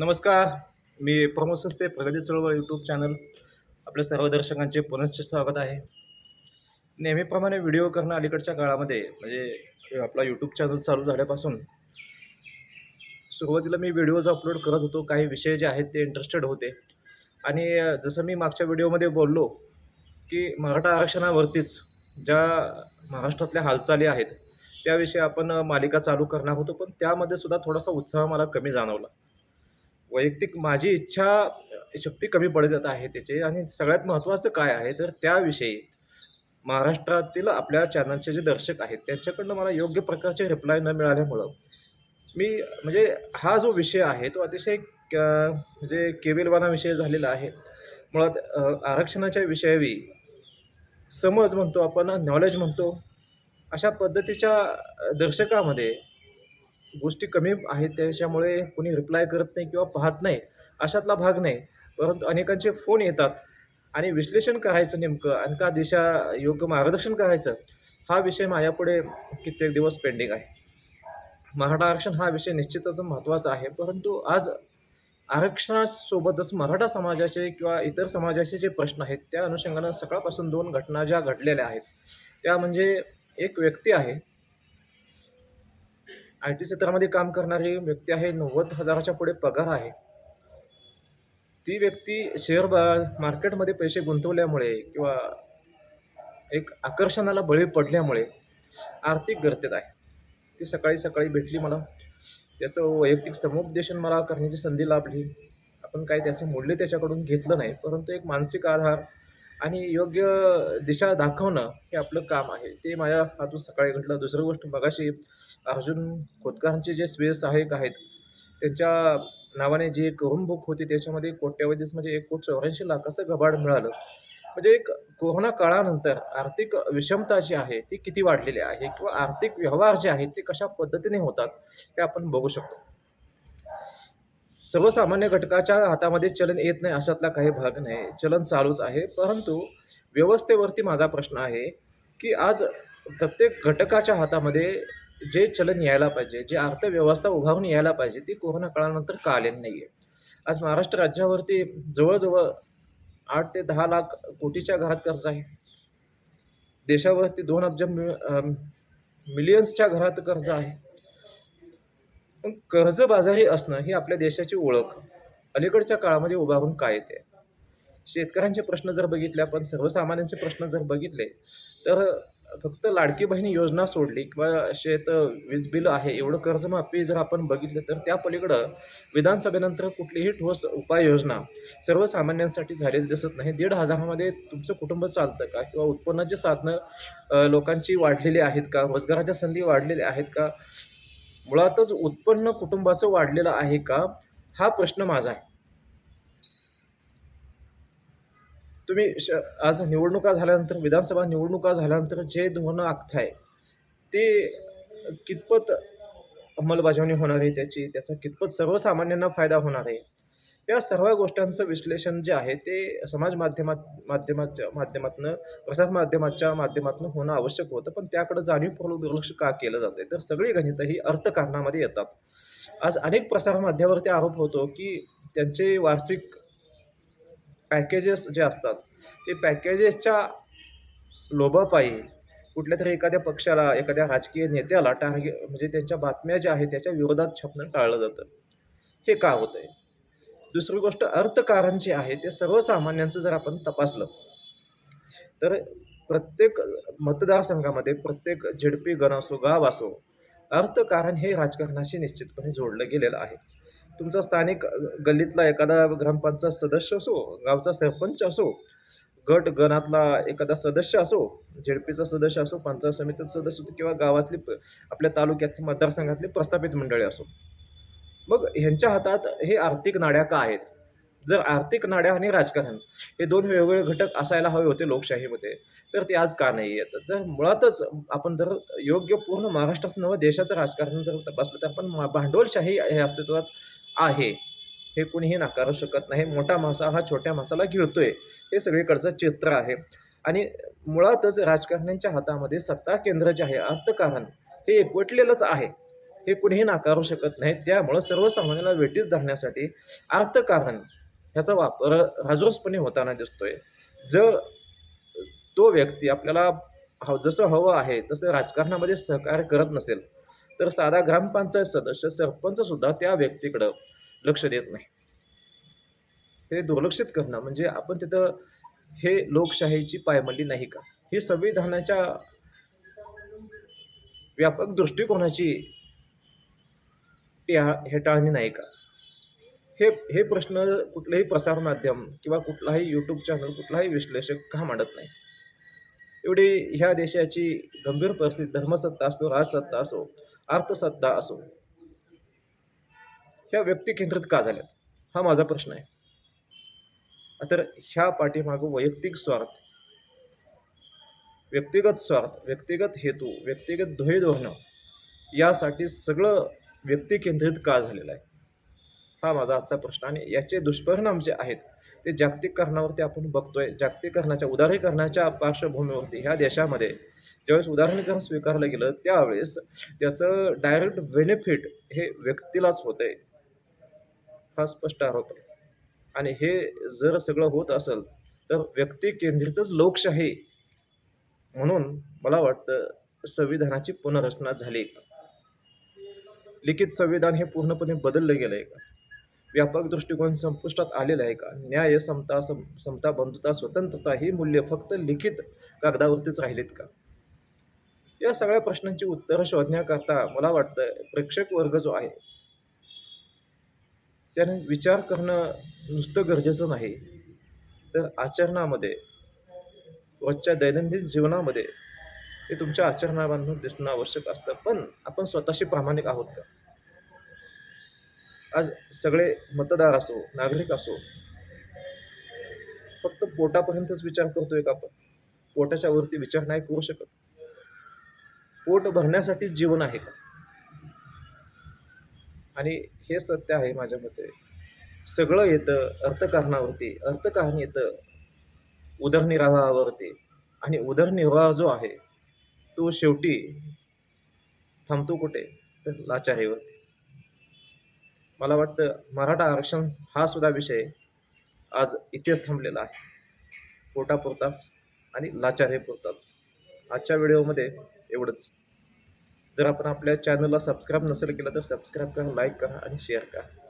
नमस्कार मी प्रमोद संस्थे प्रगती चळवळ यूट्यूब चॅनल आपल्या सर्व दर्शकांचे पुनश्च स्वागत आहे. नेहमीप्रमाणे व्हिडिओ करणं अलीकडच्या काळामध्ये म्हणजे आपला यूट्यूब चॅनल चालू झाल्यापासून सुरुवातीला मी व्हिडिओज अपलोड करत होतो. काही विषय जे आहेत ते इंटरेस्टेड होते. आणि जसं मी मागच्या व्हिडिओमध्ये बोललो की मराठा आरक्षणावरतीच ज्या महाराष्ट्रातल्या हालचाली आहेत त्याविषयी आपण मालिका चालू करणार होतो. पण त्यामध्ये सुद्धा थोडासा उत्साह मला कमी जाणवला. वैयक्तिक माझी इच्छा शक्ती कमी पडत जात आहे त्याचे आणि सगळ्यात महत्त्वाचं काय आहे तर त्याविषयी महाराष्ट्रातील आपल्या चॅनलचे जे दर्शक आहेत त्यांच्याकडनं मला योग्य प्रकारचे रिप्लाय न मिळाल्यामुळं मी म्हणजे हा जो विषय आहे तो अतिशय क- म्हणजे केविलवाना विषय झालेला आहे. मुळात आरक्षणाच्या विषयावी समज म्हणतो आपण नॉलेज म्हणतो अशा पद्धतीच्या दर्शकामध्ये गोष्टी कमी आहेत त्याच्यामुळे कोणी रिप्लाय करत नाही किंवा पाहत नाही अशातला भाग नाही. परंतु अनेकांचे फोन येतात आणि विश्लेषण करायचं नेमकं आणि का दिशा योग्य मार्गदर्शन करायचं हा विषय माझ्यापुढे कित्येक दिवस पेंडिंग आहे. मराठा आरक्षण हा विषय निश्चितच महत्त्वाचा आहे परंतु आज आरक्षणासोबतच मराठा समाजाचे किंवा इतर समाजाचे जे प्रश्न आहेत त्या अनुषंगानं सकाळपासून दोन घटना ज्या घडलेल्या आहेत त्या म्हणजे एक व्यक्ती आहे आय टी क्षेत्रामध्ये काम करणारी व्यक्ती आहे. नव्वद हजाराच्या पुढे पगार आहे. ती व्यक्ती शेअर बा मार्केटमध्ये पैसे गुंतवल्यामुळे किंवा एक आकर्षणाला बळी पडल्यामुळे आर्थिक गर्तेत आहे. ती सकाळी सकाळी भेटली मला. त्याचं वैयक्तिक समुपदेशन मला करण्याची संधी लाभली. आपण काय त्याचे मूल्य त्याच्याकडून घेतलं नाही परंतु एक मानसिक आधार आणि योग्य दिशा दाखवणं हे आपलं काम आहे. ते माझ्या हातून सकाळी घडलं. दुसरी गोष्ट मगाशी अर्जुन खोतकरांचे जे स्वीय सहाय्यक आहेत त्यांच्या नावाने जी करून बुक होती त्याच्यामध्ये कोट्यावधीस म्हणजे एक कोट चौऱ्याऐंशी लाखाचं गबाड मिळालं. म्हणजे एक कोरोना काळानंतर आर्थिक विषमता जी आहे ती किती वाढलेली आहे किंवा आर्थिक व्यवहार जे आहेत ते कशा पद्धतीने होतात ते आपण बघू शकतो. सर्वसामान्य घटकाच्या हातामध्ये चलन येत नाही अशातला काही भाग नाही. चलन चालूच आहे परंतु व्यवस्थेवरती माझा प्रश्न आहे की आज प्रत्येक घटकाच्या हातामध्ये जे चलन यायला पाहिजे जे अर्थव्यवस्था उभारून यायला पाहिजे ती कोरोना काळानंतर का आलेली नाही आहे आज महाराष्ट्र राज्यावरती जवळजवळ आठ ते दहा लाख कोटीच्या घरात कर्ज आहे. देशावरती दोन अब्ज मि मिलियन्सच्या घरात कर्ज आहे. पण कर्जबाजारी असणं ही आपल्या देशाची ओळख. अलीकडच्या काळामध्ये उभारून काय येते? शेतकऱ्यांचे प्रश्न जर बघितले आपण सर्वसामान्यांचे प्रश्न जर बघितले तर फक्त लाडकी बहिणी योजना सोडली किंवा शेत वीज बिल आहे एवढं कर्जमाफी जर आपण बघितलं तर त्या पलीकडं विधानसभेनंतर कुठलीही ठोस उपाययोजना सर्वसामान्यांसाठी झालेली दिसत नाही. दीड हजारामध्ये तुमचं कुटुंब चालतं का? किंवा उत्पन्नाची साधनं लोकांची वाढलेली आहेत का? रोजगाराच्या संधी वाढलेल्या आहेत का? मुळातच उत्पन्न कुटुंबाचं वाढलेलं आहे का? हा प्रश्न माझा आहे. तुम्ही श आज निवडणुका झाल्यानंतर विधानसभा निवडणुका झाल्यानंतर जे धोरणं आखताय ते कितपत अंमलबजावणी होणार आहे त्याची? त्याचा कितपत सर्वसामान्यांना फायदा होणार आहे? या सर्व गोष्टींचं विश्लेषण जे आहे ते समाज माध्यमात माध्यमाच्या माध्यमातून प्रसार माध्यमाच्या माध्यमातून होणं आवश्यक होतं. पण त्याकडे जाणीवपूर्वक दुर्लक्ष का केलं जातं तर सगळी गणितं ही अर्थकारणामध्ये येतात. आज अनेक प्रसारमाध्यमावरती आरोप होतो की त्यांचे वार्षिक पॅकेजेस जे असतात ते पॅकेजेसच्या लोभापायी कुठल्या तरी एखाद्या पक्षाला एखाद्या राजकीय नेत्याला टार्गे म्हणजे त्यांच्या बातम्या ज्या आहेत त्याच्या विरोधात छापणं टाळलं जातं. हे का होतं आहे दुसरी गोष्ट अर्थकारण जे आहे ते सर्वसामान्यांचं जर आपण तपासलं तर प्रत्येक मतदारसंघामध्ये प्रत्येक झेडपी गण असो गाव असो अर्थकारण हे राजकारणाशी निश्चितपणे जोडलं गेलेलं आहे. तुमचा स्थानिक गल्लीतला एखादा ग्रामपंचायत सदस्य असो गावचा सरपंच असो गट गणातला एखादा सदस्य असो झेडपीचा सदस्य असो पंचायत समितीचा सदस्य असो किंवा गावातली प- आपल्या तालुक्यातली मतदारसंघातली प्रस्थापित मंडळी असो. मग ह्यांच्या हातात हे आर्थिक नाड्या का आहेत? जर आर्थिक नाड्या आणि राजकारण हे दोन वेगवेगळे घटक असायला हवे होते लोकशाहीमध्ये तर ते आज का नाही आहेत जर मुळातच आपण जर योग्य पूर्ण महाराष्ट्रात नवं देशाचं राजकारण जर तपासलं तर आपण भांडवलशाही हे अस्तित्वात आहे. हे कुणीही नाकारू शकत नाही. मोठा मासा हा छोट्या मासाला गिळतोय. हे सगळीकडचं चित्र आहे. आणि मुळातच राजकारण्यांच्या हातामध्ये सत्ता केंद्र जे आहे अर्थकारण हे एकवटलेलंच आहे. हे कुणीही नाकारू शकत नाही. त्यामुळं सर्वसामान्याला वेटीत धरण्यासाठी अर्थकारण ह्याचा वापर राजरोसपणे होताना दिसतोय. जर तो व्यक्ती आपल्याला हव जसं हवं आहे तसं राजकारणामध्ये सहकार्य करत नसेल तर साधा ग्रामपंचायत सदस्य सरपंचसुद्धा त्या व्यक्तीकडं लक्ष देत नाही. हे दुर्लक्षित करणं म्हणजे आपण तिथं हे लोकशाहीची पायमल्ली नाही का? ही संविधानाच्या व्यापक दृष्टिकोनाची हेटाळणी नाही का? हे हे प्रश्न कुठलंही प्रसारमाध्यम किंवा कुठलाही यूट्यूब चॅनल कुठलाही विश्लेषक का मांडत नाही? एवढी ह्या देशाची गंभीर परिस्थिती धर्मसत्ता असो राजसत्ता असो अर्थसत्ता असो. ह्या व्यक्ती केंद्रित का झाल्यात? हा माझा प्रश्न आहे. तर ह्या पाठीमागं वैयक्तिक स्वार्थ व्यक्तिगत स्वार्थ व्यक्तिगत हेतू व्यक्तिगत ध्येय धोरणं यासाठी सगळं व्यक्ती केंद्रित का झालेलं आहे? हा माझा आजचा प्रश्न आणि याचे दुष्परिणाम जे आहेत ते जागतिककरणावरती आपण बघतोय. जागतिकरणाच्या उदारीकरणाच्या पार्श्वभूमीवरती ह्या देशामध्ये ज्यावेळेस उदाहरणीकरण स्वीकारलं गेलं त्यावेळेस त्याचं डायरेक्ट बेनिफिट हे व्यक्तीलाच होतं आहे हा स्पष्ट आरोप आहे. आणि हे जर सगळं होत असेल तर व्यक्ती केंद्रितच लोकशाही म्हणून मला वाटतं संविधानाची पुनर्रचना झाली का लिखित संविधान हे पूर्णपणे बदललं गेलं आहे का? व्यापक दृष्टिकोन संपुष्टात आलेला आहे का? न्याय समता सम समता बंधुता स्वतंत्रता ही मूल्य फक्त लिखित कागदावरतीच राहिलीत का? या सगळ्या प्रश्नांची उत्तरं शोधण्याकरता मला वाटतं प्रेक्षक वर्ग जो आहे त्याने विचार करणं नुसतं गरजेचं नाही. तर आचरणामध्ये रोजच्या दैनंदिन जीवनामध्ये ते तुमच्या आचरणाबांधून दिसणं आवश्यक असतं. पण आपण स्वतःशी प्रामाणिक आहोत का? आज सगळे मतदार असो नागरिक असो फक्त पोटापर्यंतच विचार करतोय का आपण? पोटाच्या वरती विचार नाही करू शकत. पोट भरण्यासाठी जीवन आहे का? आणि हे सत्य आहे माझ्या मते. सगळं येतं अर्थकारणावरती अर्थकारण येतं उदरनिर्वाहावरती. आणि उदरनिर्वाह जो आहे तो शेवटी थांबतो कुठे? तर लाचारीवरती. मला वाटतं मराठा आरक्षण हा सुद्धा विषय आज इथेच थांबलेला आहे. पोटापुरताच आणि लाचारीपुरताच. आजच्या व्हिडिओमध्ये एवढंच. जर आपण आपल्या चॅनलला सबस्क्राईब नसेल केलं तर सबस्क्राईब करा लाईक करा आणि शेअर करा.